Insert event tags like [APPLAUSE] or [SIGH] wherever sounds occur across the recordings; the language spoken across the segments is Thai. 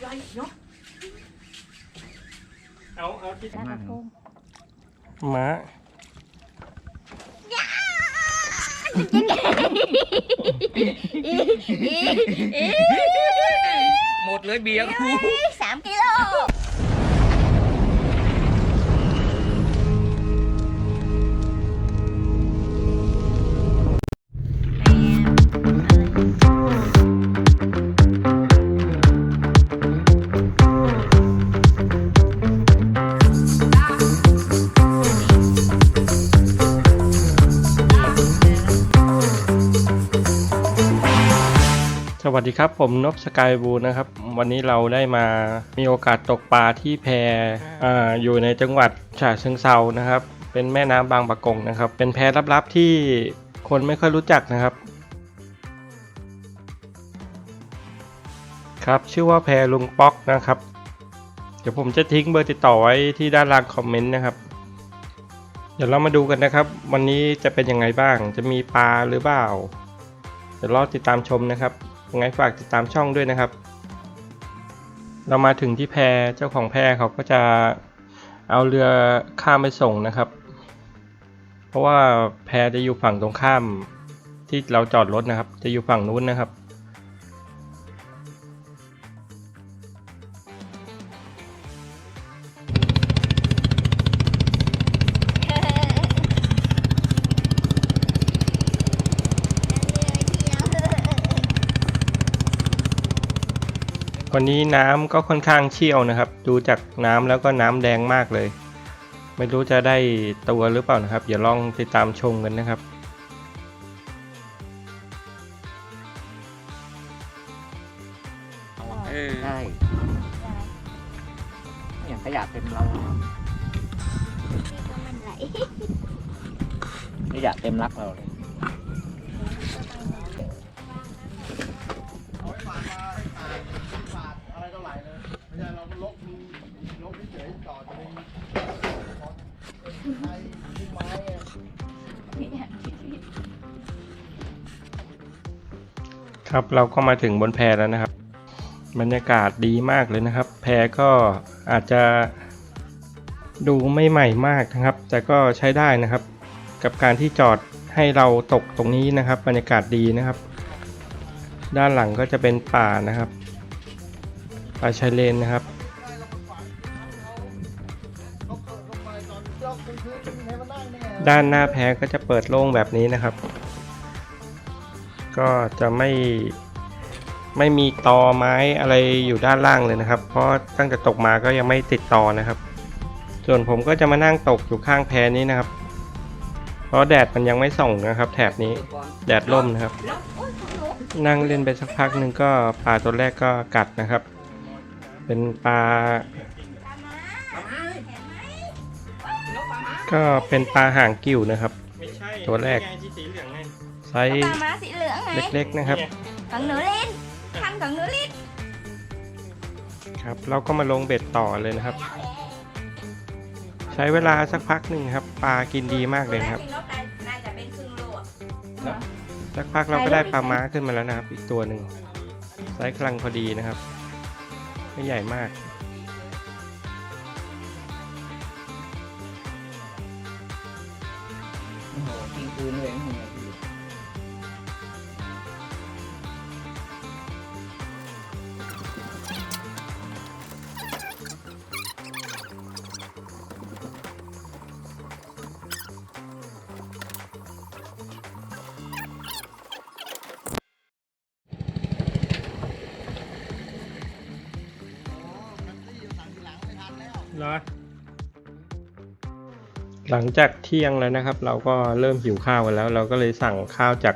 ใหญ่ยก เอาเอาที่ แล้วก็พุ่ง ม้า [LAUGHS] [LAUGHS] หมดเลยเบียร์กู สามกิโล ส ดีครับผมนบสกายบูนะครับ วันนี้เราได้มามีโอกาสตกปลาที่แพอ่าอยู่ในจังหวัดฉะเชิงเซานะครับ เป็นแม่น้ำบางปะกงนะครับ เป็นแพลับๆที่คนไม่ค่อยรู้จักนะครับ ครับชื่อว่าแพลุงป๊อกนะครับ เดี๋ยวผมจะทิ้งเบอร์ติดต่อไว้ที่ด้านล่างคอมเมนต์นะครับ เดี๋ยวเรามาดูกันนะครับ วันนี้จะเป็นยังไงบ้างจะมีปลาหรือเปล่าเดี๋ยวรอติดตามชมนะครับ ยังไงฝากติดตามช่องด้วยนะครับ เรามาถึงที่แพเจ้าของแพเขาก็จะเอาเรือข้ามไปส่งนะครับ เพราะว่าแพจะอยู่ฝั่งตรงข้ามที่เราจอดรถนะครับ จะอยู่ฝั่งนู้นนะครับ นนี้น้ำก็ค่อนข้างเชี่ยวนะครับ ดูจากน้ำแล้วก็น้ำแดงมากเลย ไม่รู้จะได้ตัวหรือเปล่านะครับอย่าลองติดตามชมกันนะครับเออใช่อย่างขยะเต็มเราขยะเต็มรักเราเลย ครับเราก็มาถึงบนแพแล้วนะครับ บรรยากาศดีมากเลยนะครับ แพก็อาจจะดูไม่ใหม่มากนะครับ แต่ก็ใช้ได้นะครับ กับการที่จอดให้เราตกตรงนี้นะครับ บรรยากาศดีนะครับ ด้านหลังก็จะเป็นป่านะครับป่าชายเลนนะครับด้านหน้าแพก็จะเปิดโล่งแบบนี้นะครับ ก็จะไม่ไม่มีตอไม้อะไรอยู่ด้านล่างเลยนะครับ เพราะตั้งแต่ตกมาก็ยังไม่ติดตอนะครับ ส่วนผมก็จะมานั่งตกอยู่ข้างแพนี้นะครับ เพราะแดดมันยังไม่ส่องนะครับ แถบนี้แดดร่มนะครับ นั่งเล่นไปสักพักหนึ่งก็ปลาตัวแรกก็กัดนะครับ เป็นปลา ก็เป็นปลาหางกิ่วนะครับ ตัวแรกไซปส์ลาม้าสีเหลืองไงเล็กๆนะครับ ของหนูลินคันของหนูลินครับ เราก็มาลงเบ็ดต่อเลยนะครับ ใช้เวลาสักพักหนึ่งครับ ปลากินดีมากเลยนะครับน่าจะเป็นครึ่งโลอะสักพักเราก็ได้ปลาม้าขึ้นมาแล้วนะครับ อีกตัวหนึ่งไซส์กลางพอดีนะครับ ไม่ใหญ่มาก อ้โห หลังจากเที่ยงแล้วนะครับ เราก็เริ่มหิวข้าวกันแล้ว เราก็เลยสั่งข้าวจาก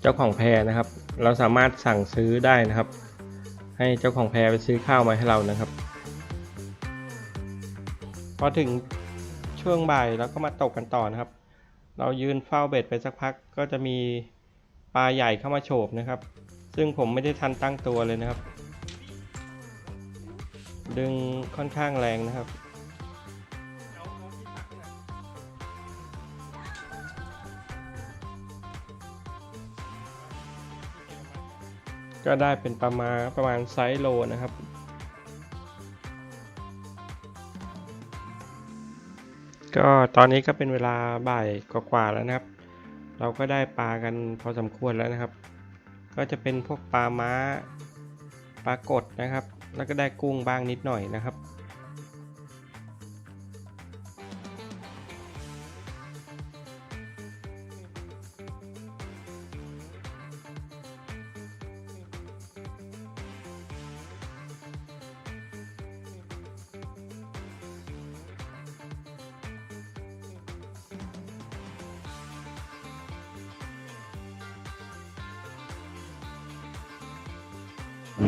เจ้าของแพนะครับ เราสามารถสั่งซื้อได้นะครับ ให้เจ้าของแพไปซื้อข้าวมาให้เรานะครับพอถึงช่วงบ่ายเราก็มาตกกันต่อนะครับ เรายืนเฝ้าเบ็ดไปสักพักก็จะมีปลาใหญ่เข้ามาโฉบนะครับ ซึ่งผมไม่ได้ทันตั้งตัวเลยนะครับ ดึงค่อนข้างแรงนะครับ ก็ได้เป็นประมาณประมาณไซส์โลนะครับ ก็ตอนนี้ก็เป็นเวลาบ่ายกว่าๆแล้วนะครับ เราก็ได้ปลากันพอสมควรแล้วนะครับ ก็จะเป็นพวกปลาม้าปลากดนะครับ แล้วก็ได้กุ้งบ้างนิดหน่อยนะครับ ผ่าน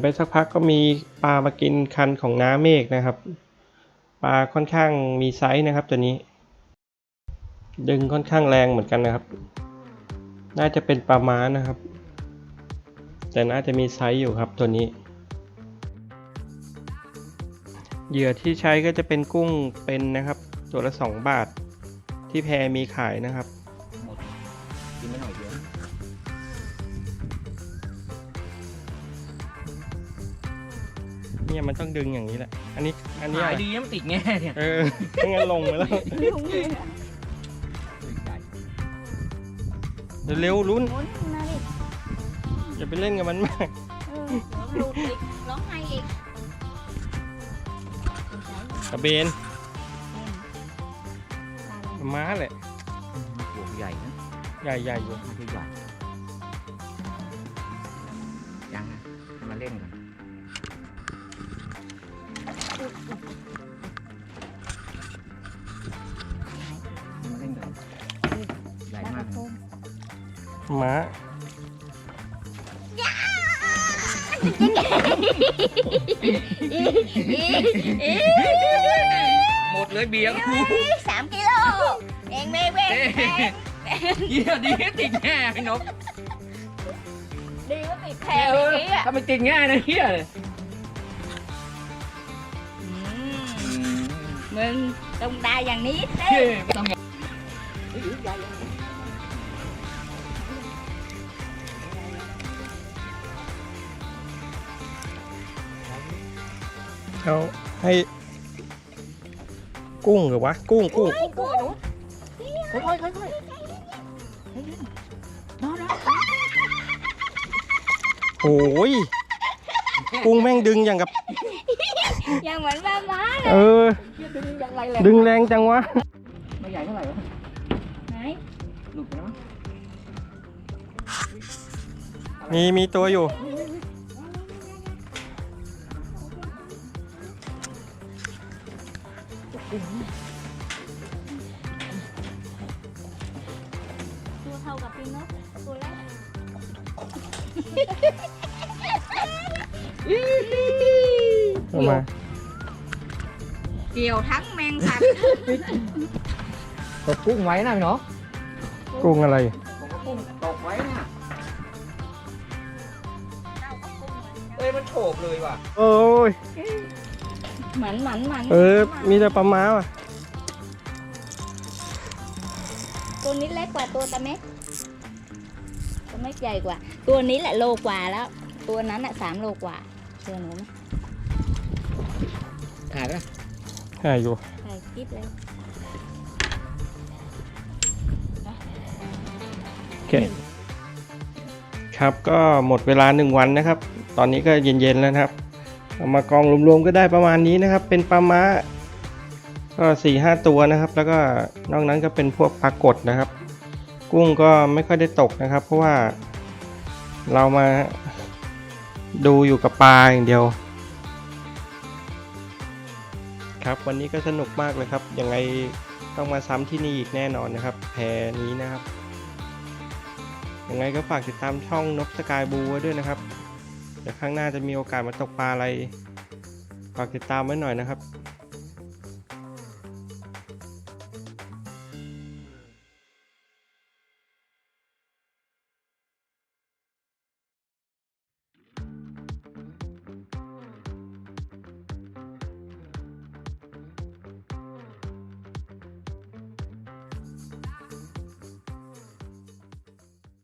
ไปสักพักก็มีปลามากินคันของน้าเมฆนะครับ ปลาค่อนข้างมีไซส์นะครับตัวนี้ ดึงค่อนข้างแรงเหมือนกันนะครับ น่าจะเป็นปลาม้านะครับ แต่น่าจะมีไซส์อยู่ครับตัวนี้ เหยื่อที่ใช้ก็จะเป็นกุ้งเป็นนะครับ ตัวละ 2 บาท ที่แพรมีขายนะครับหมดกินไม่หน่อยเดียวเนี่ยมันต้องดึงอย่างนี้แหละ อันนี้อันนี้หาอะยไรดีนะมันติดแง่เนี่ยเออไม่งั้นลงไปแล้วลุงเลยอะเร็วๆลุ้น หมุนมาดิ อย่าไปเล่นกับมันมากเออเดี๋ยวหลุดอีกร้องไห้อีกกระเบนม้าแหละหัวใหญ่นะใหญ่ใหญ่อยู่น่าจะใหญ่ยังนะมาเล่นกันมาเล่นกันใหญ่มากนะ ม้า หมดเลยเบียร์กูสามกิโลเองไม่เว้นเอ้ยเหี้ย ดีนะติดแง่ไอ้นกดีว่าติดแพแง่งเอเมื่ออกี้อะถ้ามันติดแง่นะเฮียเลยอืมมึงต้องได้อย่างนี้สิเฮ้ยไม่ต้องแง่เขาให้กุ้งเหรือวะ กุ้งกุ้งไอ้กูหนูค่อยๆค่อยโอ้ยกุ้งแม่งดึงอย่างกับยังเหมือนแม่ม้าเออๆเหี้ยดึงยังไงแหละดึงแรงจังวะ ไม่ใหญ่เท่าไหร่วะไหนหลุดไปแล้วมั้งมีมีตัวอยู่ ตัวเท่ากับปีนกตัวแรกเอามาเกี่ยวทั้งแมงสัตว์ตกกุ้งไว้นะพี่เนาะกุ้งอะไรผมก็กุ้งตกไว้นะเอ้ยมันโฉบเลยว่ะ โอ้ย หมันหมันหมันเออ มีแต่ปลาม้าว่ะ ตัวนี้เล็กกว่าตัวตะเม็กตะเม็กใหญ่กว่า ตัวนี้แหละโลกว่าแล้ว ตัวนั้นอะสามโลกว่าเชื่อหนูไหมขาดนะหาอยู่ใช่คิดเลยโอเค ครับก็หมดเวลาหนึ่งวันนะครับ ตอนนี้ก็เย็นๆแล้วนะครับเอา มากองรวมๆก็ได้ประมาณนี้นะครับ เป็นปลาม้าก็สี่ห้าตัวนะครับ แล้วก็นอกนั้นก็เป็นพวกปลากดนะครับ กุ้งก็ไม่ค่อยได้ตกนะครับ เพราะว่าเรามาดูอยู่กับปลาอย่างเดียว ครับวันนี้ก็สนุกมากเลยครับยังไงต้องมาซ้ำที่นี่อีกแน่นอนนะครับแพนี้นะครับยังไงก็ฝากติดตามช่องนกสกายบูด้วยนะครับ เดี๋ยวข้างหน้าจะมีโอกาสมาตกปลาอะไรฝากติดตามไว้หน่อยนะครับ